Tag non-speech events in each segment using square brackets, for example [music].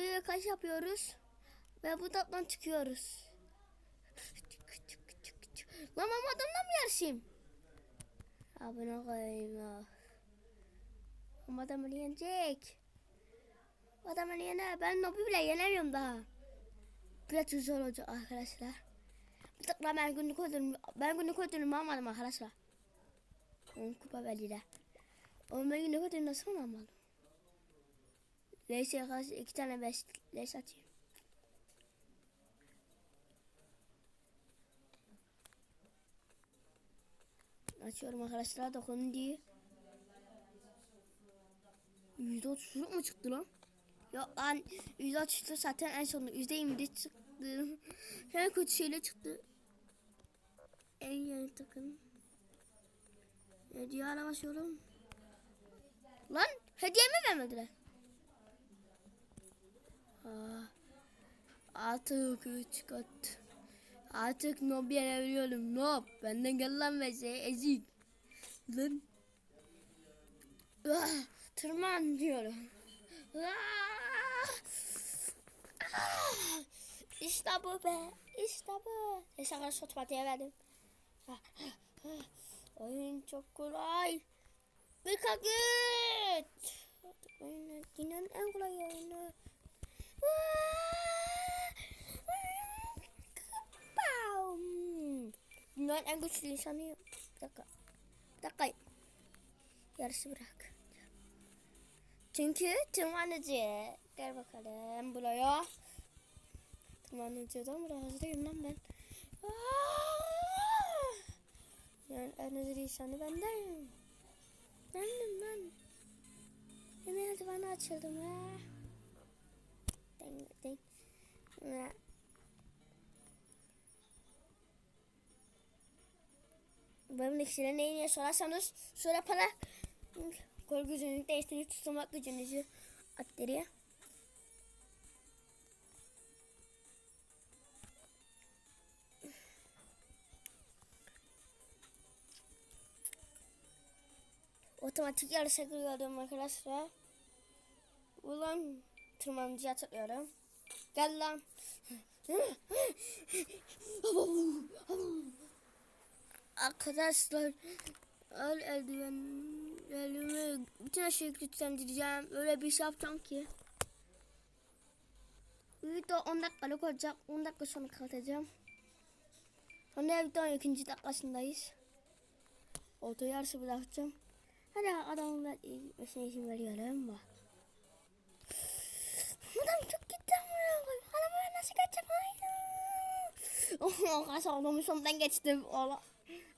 Böyle kaç yapıyoruz. Ve bu tatlan çıkıyoruz. Lan ama adamla mı yarışayım? Abone koyayım ya. Ama adam yenecek. Adam beni yener. Ben Nobi bile yenemiyorum daha. Biraz zor olacak arkadaşlar. Bir dakika ben günlük ödülüm. Ben günlük ödülümü almadım arkadaşlar. On kupa belirle. Oğlum ben günlük ödülümü nasıl almadım? Neyse arkadaşlar iki tane beş leş atayım. Açıyorum arkadaşlar dokunun diye. Yüzde otuzluk mu çıktı lan? Yok lan yüzde otuzluk zaten en sonunda yüzde yirmi çıktı. [laughs] En kötü şeyle çıktı. En yeni takım. Hediye alamıyorum. Lan hediye mi vermediler? Aa, artık üç kat. Artık nob yenebiliyorum. Nob. Benden gel lan ve şey ezik. Lan. Ah, tırman diyorum. Ah. Ah. İşte bu be. İşte bu. Neyse arkadaşlar otomatiğe verdim. Ah, ah, ah. Oyun çok kolay. Bir kakit. Oyunun en kolay oyunu. Bam. Dünyanın en güçlü insanıyım. Bir dakika. Bir dakika. Yarısı bırak. Çünkü tırmanıcı. Gel bakalım buraya. Tırmanıcıdan biraz hızlıyım lan ben. Yani en hızlı insanı benden. Bendim ben. Hadi bana açıldım ha. Ding ding. Benim iksirine neyi niye sorarsanız sonra bana kol gücünü değiştirip tutmak gücünüzü aktarıyor. Otomatik yarışa giriyorum arkadaşlar. Ulan tırmanıcıya tıklıyorum. Gel lan. [laughs] Arkadaşlar el eldivenlerimi bütün her şeyi güçlendireceğim. Öyle bir şey yapacağım ki. Video 10 dakikalık olacak. 10 dakika sonra kapatacağım. Sonra videonun ikinci dakikasındayız. Oto yarışı bırakacağım. Hadi adamın ben gitmesine izin veriyorum bak. Adam çok gitti amına koyayım. Adam ben nasıl geçeceğim? [laughs] Oh, arkadaşlar adamın sonundan geçtim. Allah.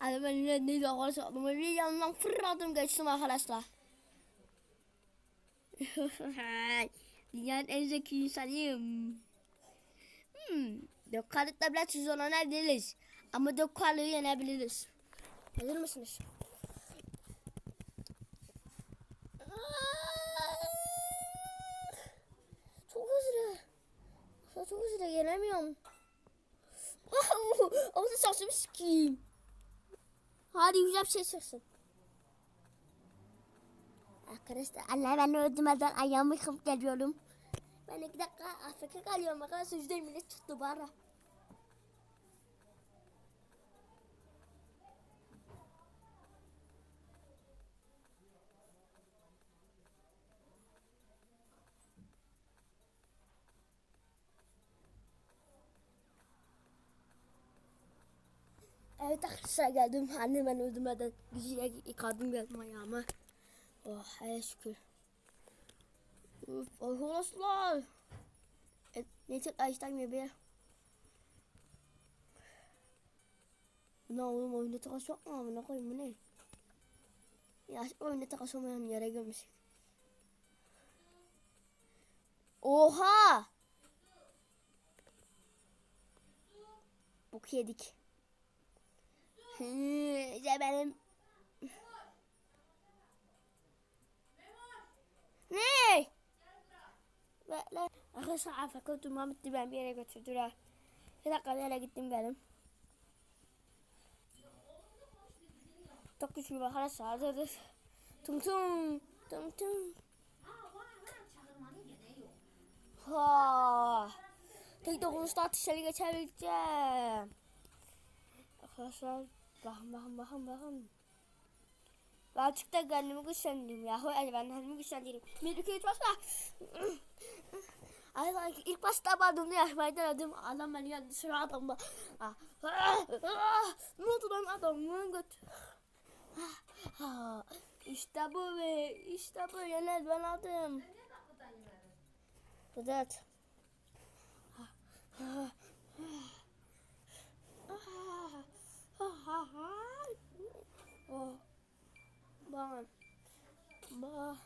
Adam ben ne neydi arkadaşlar adamı bir yanından fırladım geçtim arkadaşlar. [laughs] Dünyanın en zeki insanıyım. Hmm. Dök kalıkla biraz zorlanabiliriz. Ama dök kalığı yenebiliriz. Hazır mısınız? Çok hızlı. Çok hızlı gelemiyorum. Ağzı saçımı sikeyim. Hadi güzel bir şey çıksın. Arkadaşlar Allah ben öldürmeden ayağımı yıkıp geliyorum. Ben iki dakika Afrika kalıyorum arkadaşlar. Yüzde yirmi çıktı bana. Evet arkadaşlar geldim. Anne ben öldürmeden güzel yıkadım geldim ayağımı. Oh hele şükür. Uf, arkadaşlar. E, ne çok açtan gibi. Ne oğlum oyunda takas yok mu? Amına koyayım bu ne? Ya oyunda takas olmayan yere girmiş. Oha! Bok yedik. İşte benim Ne? Arkadaşlar afk oturmam bitti ben bir yere götürdüler. Bir dakika bir yere gittim benim. Çok güçlü bir arkadaşlar. Dur. Tum tum. Tum tum. Ha. Tek dokunuşta atışları geçebileceğim. Arkadaşlar Bakın bakın bakın bakın. Artık da kendimi güçlendiriyorum yahu. Hadi ben kendimi güçlendiriyorum. 1, 2, 3 başla. Ay, ilk başta bağladığımda yaşmaydan ödüm. Adam beni geldi sıra adamda. Ah, ah, ah. ne oldu lan adamın göt. işte bu be. İşte bu. Yener ben aldım. Vedat. Ha ha ha. Oh. Bak. Bak.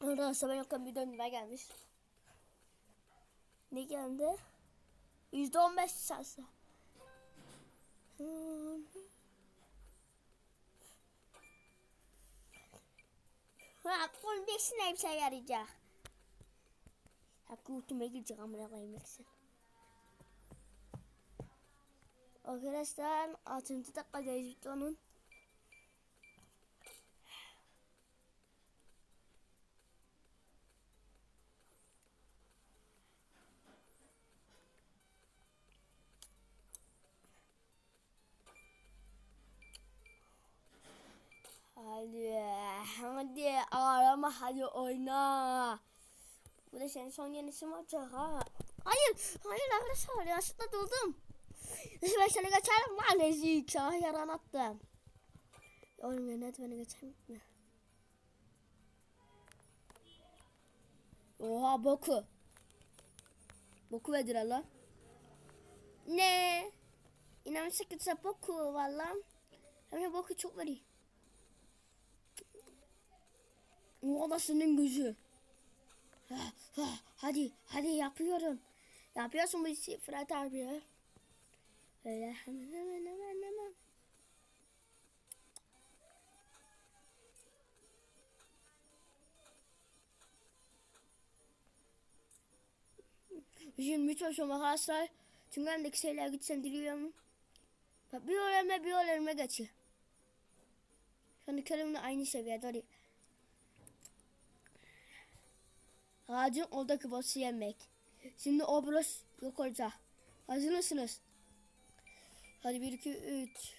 Ben yokken bir dönüme gelmiş. Ne geldi? %15 şansı. Hmm. Ha, full besin hepsi yarayacak. Hakkı ultime girecek amına koyayım eksin. Arkadaşlar 6. dakikadayız videonun. Hadi, hadi ağlama hadi oyna. Bu da senin son yenisi olacak ha. Hayır, hayır arkadaşlar yanlışlıkla. Neyse ben sana geçerim maalesef. Sana yaran attım. Oğlum ya net beni geçerim mi? Oha boku. Boku vedir Allah. Ne? İnanmışsa gitse boku valla. Hem de boku çok veriyor. Senin gözü. Hadi, hadi yapıyorum. Yapıyorsun bu işi Fırat abi. Öyle hemen hemen hemen hemen. Şimdi çalışıyorum arkadaşlar. Çünkü bendeki şeyler güçlendiriyorum. Bak bir öğrenme bir öğrenme geçiyor. An körümle aynı seviyede. Hadi. Ağacın oradaki boss'u yemek. Şimdi o boss yok olacak. Hazır mısınız? Hadi bir iki üç.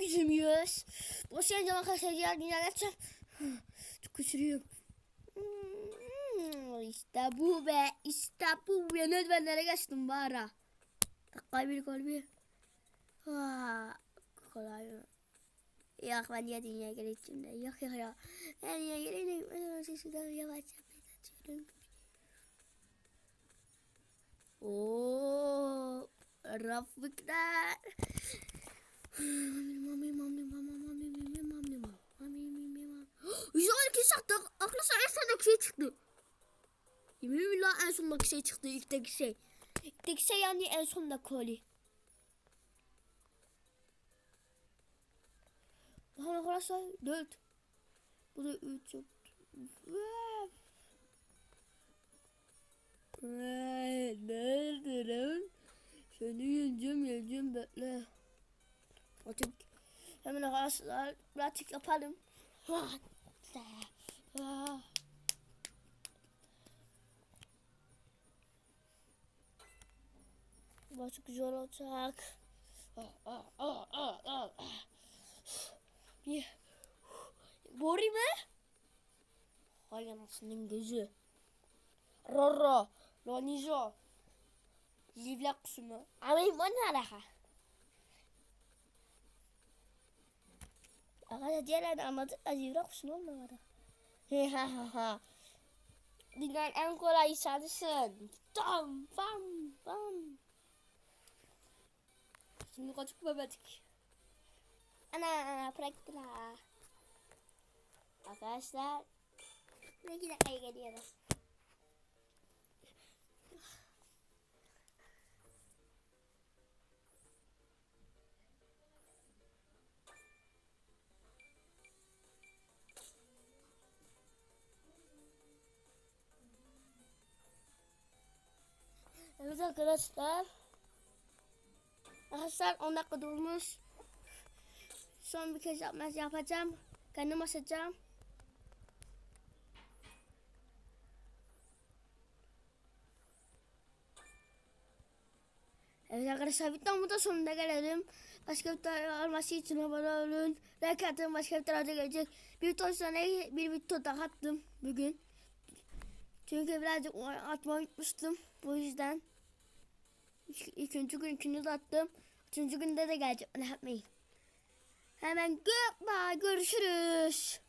Bizim yüz. Boss yeneceğim arkadaşlar. Diğer dünya geçeceğim. Çok kaçırıyorum. Hmm, İşte bu be. İşte bu. Yönetmenlere geçtim bari. Dakika bir gol bir. Kolay mı? Yok ben niye dünya gelip şimdi? Yok yok yok. Ben dünya gelip ben sesinden yavaş yavaş açıyorum. Oo, Rafıklar. Yüzden iki sattı. Arkadaşlar en sondaki şey çıktı. Yemin billah en sondaki şey çıktı. İlkteki şey. İlkteki şey yani en sondaki koli. Arkadaşlar 4. Bu da 3. Nerede lan? Seni yeneceğim yeneceğim bekle. Artık hemen arkadaşlar pratik yapalım. Bu güzel olacak. Bir. Bori mi? Hay anasının gözü. Roro. Lonizo. Livlak kusumu. Ama bu ne alaka? Arkadaşlar diğerlerini anladık da livlak kusumu olmadı. He ha ha ha. Dünyanın en kolay insanısın. Tam bam bam. Şimdi kaçık bebedik. Ana bıraktılar. Arkadaşlar. Ne iki dakikaya geliyoruz. Evet arkadaşlar. Arkadaşlar 10 dakika durmuş. Son bir kez yapmaz yapacağım. Kendim açacağım. Evet arkadaşlar videomun da sonuna gelelim. Başka bir tane alması için abone olun. Like atın başka bir tane gelecek. Bir video sonra bir video daha attım bugün. Çünkü birazcık atmayı unutmuştum. Bu yüzden. İk- İkinci gün ikini de attım. Üçüncü günde de gelecek. Onu yapmayın. Hemen goodbye görüşürüz.